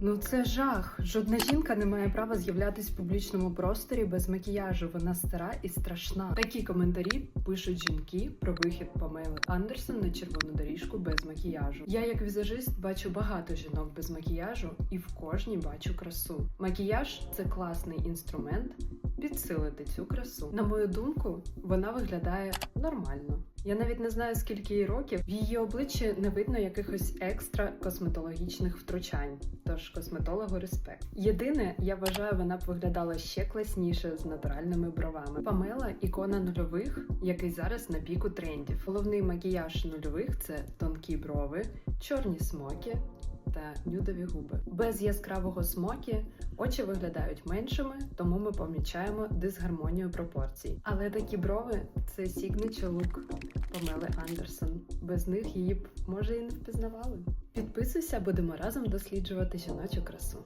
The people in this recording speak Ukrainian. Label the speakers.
Speaker 1: Ну це жах. Жодна жінка не має права з'являтись в публічному просторі без макіяжу. Вона стара і страшна. Такі коментарі пишуть жінки про вихід Памели Андерсон на червону доріжку без макіяжу. Я, як візажист, бачу багато жінок без макіяжу і в кожній бачу красу. Макіяж це класний інструмент підсилити цю красу. На мою думку, вона виглядає нормально. Я навіть не знаю, скільки їй років. В її обличчі не видно якихось екстра косметологічних втручань. Тож косметологу респект. Єдине, я вважаю, вона б виглядала ще класніше з натуральними бровами. Памела ікона нульових, який зараз на піку трендів. Головний макіяж нульових це тонкі брови, чорні смоки. Та нюдові губи без яскравого смокі очі виглядають меншими, тому ми помічаємо дисгармонію пропорцій. Але такі брови це signature лук Памели Андерсон. Без них її б може і не впізнавали. Підписуйся, будемо разом досліджувати жіночу красу.